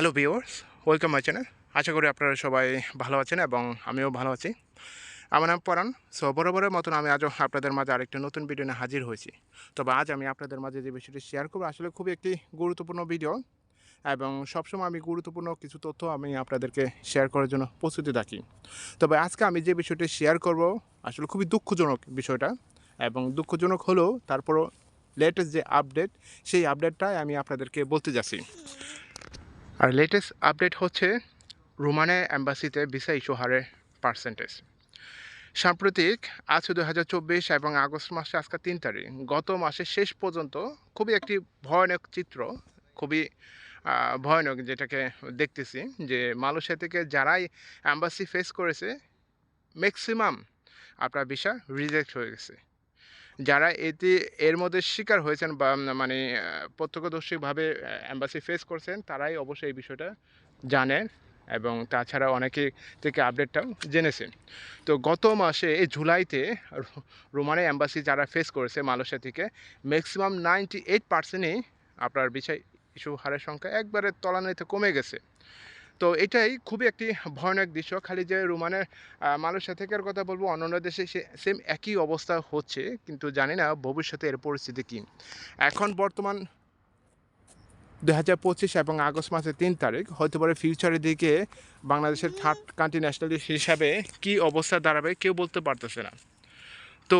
Hello viewers welcome my channel আশা করি আপনারা সবাই ভালো আছেন এবং আমিও ভালো আছি। আমার নাম পরাণ। সো বরাবরের মতন আমি আজও আপনাদের মাঝে আরেকটি নতুন ভিডিও নিয়ে হাজির হয়েছি। তবে আজ আমি আপনাদের মাঝে যে বিষয়টি শেয়ার করব, আসলে খুবই একটি গুরুত্বপূর্ণ ভিডিও এবং সবসময় আমি গুরুত্বপূর্ণ কিছু তথ্য আমি আপনাদেরকে শেয়ার করার জন্য প্রস্তুতি থাকি তবে আজকে আমি যে বিষয়টি শেয়ার করব, আসলে খুবই দুঃখজনক বিষয়টা এবং দুঃখজনক হলেও তারপরও লেটেস্ট যে আপডেট সেই আপডেটটাই আমি আপনাদেরকে বলতে যাচ্ছি। আর লেটেস্ট আপডেট হচ্ছে রোমানে অ্যাম্বাসিতে ভিসা ইস্যু হারের পার্সেন্টেজ সাম্প্রতিক, আজ দু হাজার চব্বিশ এবং আগস্ট মাসে আজকে তিন তারিখ, গত মাসের শেষ পর্যন্ত খুবই একটি ভয়ানক চিত্র, খুবই ভয়ানক যেটাকে দেখতেছি যে মালয়েশিয়া থেকে যারাই অ্যাম্বাসি ফেস করেছে ম্যাক্সিমাম আপনার ভিসা রিজেক্ট হয়ে গেছে। যারা এতে, এর মধ্যে শিকার হয়েছেন বা মানে প্রত্যক্ষদর্শীভাবে অ্যাম্বাসি ফেস করছেন, তারাই অবশ্যই এই বিষয়টা জানেন এবং তাছাড়া অনেকে থেকে আপডেটটাও জেনেছেন। তো গত মাসে, এই জুলাইতে রোমানের অ্যাম্বাসি যারা ফেস করেছে মালয়েশিয়া থেকে ম্যাক্সিমাম নাইনটি এইট পার্সেন্টই আপনার বিষয় ইস্যু হারের সংখ্যা একবারে তলানিতে কমে গেছে। তো এটাই খুবই একটি ভয়ানক দৃশ্য। খালি যে রোমানের মালয়েশিয়া থেকে কথা বলব, অন্যান্য দেশে সেম একই অবস্থা হচ্ছে, কিন্তু জানি না ভবিষ্যতে এর পরিস্থিতি কী। এখন বর্তমান দু হাজার পঁচিশ এবং আগস্ট মাসের তিন তারিখ হয়তো পারে ফিউচারের দিকে বাংলাদেশের থার্ড কান্ট্রি ন্যাশনাল হিসাবে কি অবস্থা দাঁড়াবে কেউ বলতে পারতেছে না। তো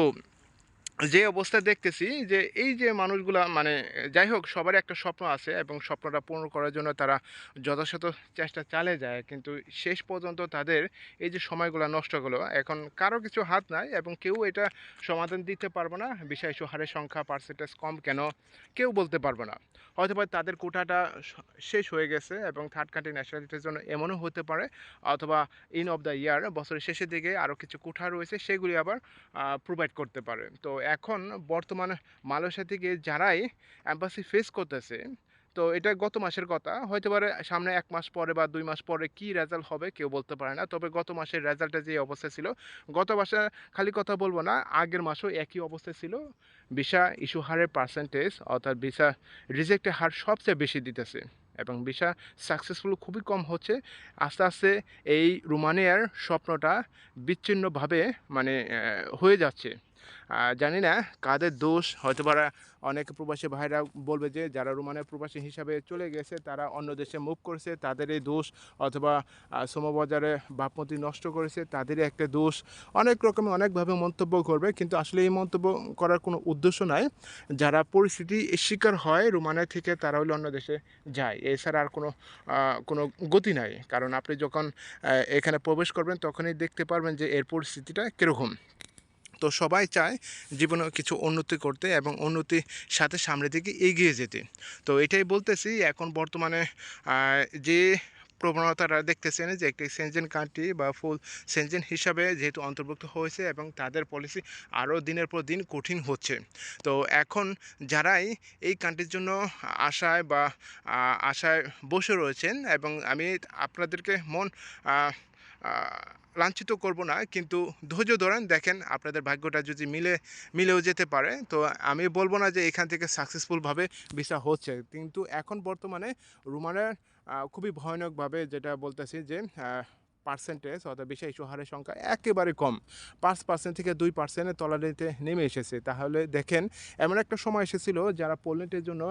যে অবস্থা দেখতেছি যে, এই যে মানুষগুলা মানে যাই হোক সবারই একটা স্বপ্ন আছে এবং স্বপ্নটা পূর্ণ করার জন্য তারা যথাযথ চেষ্টা চালিয়ে যায়। কিন্তু শেষ পর্যন্ত তাদের এই যে সময়গুলো নষ্ট হলো, এখন কারও কিছু হাত নাই এবং কেউ এটা সমাধান দিতে পারবে না। বিষয় হারের সংখ্যা পার্সেন্টেজ কম কেন কেউ বলতে পারবে না। হয়তো তাদের কোটাটা শেষ হয়ে গেছে এবং থার্ড কান্ট্রি ন্যাশনালিটির জন্য এমনও হতে পারে। অথবা ইন অফ দ্য ইয়ার বছরের শেষের দিকে আরও কিছু কোঠা রয়েছে, সেগুলি আবার প্রোভাইড করতে পারে। তো এখন বর্তমানে মালয়েশিয়া থেকে যারাই অ্যাম্বাসি ফেস করতেছে, তো এটা গত মাসের কথা। হয়তো পারে সামনে এক মাস পরে বা দুই মাস পরে কি রেজাল্ট হবে কেউ বলতে পারে না। তবে গত মাসের রেজাল্টে যে অবস্থা ছিল, গত মাসে খালি কথা বলব না, আগের মাসেও একই অবস্থা ছিল। ভিসা ইস্যু হারের পার্সেন্টেজ অর্থাৎ ভিসা রিজেক্টের হার সবচেয়ে বেশি দিতেছে এবং ভিসা সাকসেসফুল খুবই কম হচ্ছে। আস্তে আস্তে এই রোমানিয়ার স্বপ্নটা বিচ্ছিন্নভাবে মানে হয়ে যাচ্ছে। জানি না, কাদের দোষ? হয়তো পারা অনেক প্রবাসী ভাইরা বলবে যে, যারা রোমানের প্রবাসী হিসাবে চলে গেছে, তারা অন্য দেশে মুভ করেছে, তাদের এই দোষ, অথবা শ্রমবাজারে ভাবমতি নষ্ট করেছে, তাদেরই একটা দোষ। অনেক রকমের, অনেকভাবে মন্তব্য করবে কিন্তু আসলে এই মন্তব্য করার কোনো উদ্দেশ্য নাই। যারা পরিস্থিতি শিকার হয় রোমানিয়া থেকে, তারা হলে অন্য দেশে যায়। এছাড়া আর কোনো কোনো গতি নাই। কারণ আপনি যখন এখানে প্রবেশ করবেন, তখনই দেখতে পারবেন যে, এর পরিস্থিতিটা কীরকম। তো সবাই চায় জীবনে কিছু উন্নতি করতে এবং উন্নতির সাথে সামনের দিকে এগিয়ে যেতে। তো এটাই বলতেছি, এখন বর্তমানে যে প্রবণতাটা দেখতেছেন যে একটি সেনজেন কান্ট্রি বা ফুল সেনজেন হিসাবে যেহেতু অন্তর্ভুক্ত হয়েছে এবং তাদের পলিসি আরও দিনের পর দিন কঠিন হচ্ছে। তো এখন যারাই এই কান্ট্রির জন্য আশায় বা আশায় বসে রয়েছেন এবং আমি আপনাদেরকে মন লাঞ্ছিত করব না, কিন্তু ধৈর্য ধরেন, দেখেন আপনাদের ভাগ্যটা যদি মিলে, মিলেও যেতে পারে, তো আমি বলব না যে এখান থেকে সাকসেসফুলভাবে ভিসা হচ্ছে। কিন্তু এখন বর্তমানে রুমানের খুবই ভয়ানকভাবে যেটা বলতেছি যে পার্সেন্টেজ অর্থাৎ ইস্যু হারের সংখ্যা একেবারে কম। পাঁচ পার্সেন্ট থেকে দুই পার্সেন্টের তলানিতে নেমে এসেছে। তাহলে দেখেন, এমন একটা সময় এসেছিল যারা পোল্যান্ডের জন্য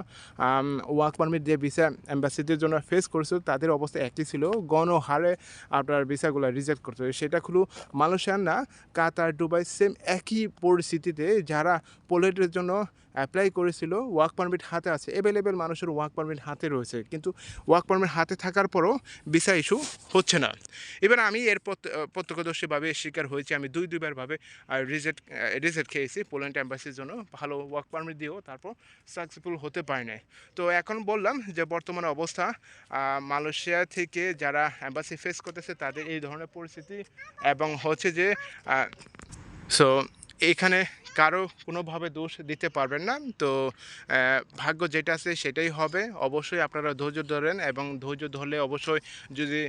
ওয়ার্ক পারমিট যে ভিসা অ্যাম্বাসিদের জন্য ফেস করেছিল। তাদের অবস্থা একই ছিল। গণহারে আপনার ভিসাগুলো রিজেক্ট করতে সেটা হলো মালয়েশিয়ান না, কাতার, দুবাই সেম একই পরিস্থিতিতে যারা পোল্যান্ডের জন্য অ্যাপ্লাই করেছিল ওয়ার্ক পারমিট হাতে আছে অ্যাভেলেবেল মানুষের ওয়ার্ক পারমিট হাতে রয়েছে, কিন্তু ওয়ার্ক পারমিট হাতে থাকার পরও ভিসা ইস্যু হচ্ছে না। এবার আমি এর প্রত্যক্ষদর্শীভাবে শিকার হয়েছি, আমি দুই দুইবারভাবে রিজেক্ট রিজেক্ট খেয়েছি পোল্যান্ড অ্যাম্বাসির জন্য। ভালো ওয়ার্ক পারমিট দিয়েও তারপর সাকসেসফুল হতে পারে নাই। তো এখন বললাম যে, বর্তমানে অবস্থা মালয়েশিয়া থেকে যারা অ্যাম্বাসি ফেস করতেছে, তাদের এই ধরনের পরিস্থিতি এবং হচ্ছে যে সো এখানে কারও কোনোভাবে দোষ দিতে পারবেন না। তো ভাগ্য যেটা আছে সেটাই হবে। অবশ্যই আপনারা ধৈর্য ধরেন এবং ধৈর্য ধরলে অবশ্যই যদি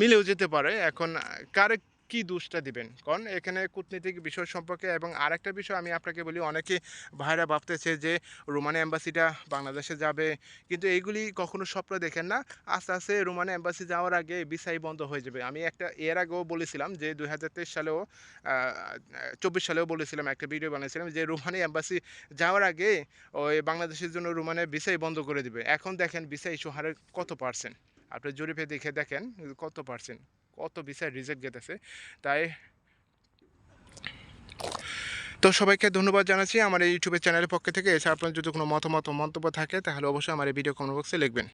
মিলেও যেতে পারে। এখন কারে কি দোষটা দিবেন? কারণ এখানে কূটনীতিক বিষয় সম্পর্কে এবং আরেকটা বিষয় আমি আপনাকে বলি, অনেকে ভাইরা ভাবতেছে যে রোমানি অ্যাম্বাসিটা বাংলাদেশে যাবে, কিন্তু এইগুলি কখনো স্বপ্ন দেখেন না। আস্তে আস্তে রোমানি অ্যাম্বাসি যাওয়ার আগে ভিসাই বন্ধ হয়ে যাবে। আমি একটা, এর আগেও বলেছিলাম যে দুই হাজার তেইশ সালেও চব্বিশ সালেও বলেছিলাম, একটা ভিডিও বানিয়েছিলাম যে রোমানি অ্যাম্বাসি যাওয়ার আগে ওই বাংলাদেশের জন্য রোমানে ভিসাই বন্ধ করে দিবে। এখন দেখেন ভিসা ইস্যু কত পার্সেন্ট আপনি জরিপে দেখে দেখেন কত পার্সেন্ট কত ভিসা রিজেক্ট গেতেছে, তাই তো সবাইকে ধন্যবাদ জানাচ্ছি আমার এই ইউটিউবের চ্যানেলের পক্ষ থেকে। এছাড়া আপনার যদি কোনো মতামত মন্তব্য থাকে, তাহলে অবশ্যই আমার এই ভিডিও কমেন্ট বক্সে লিখবেন।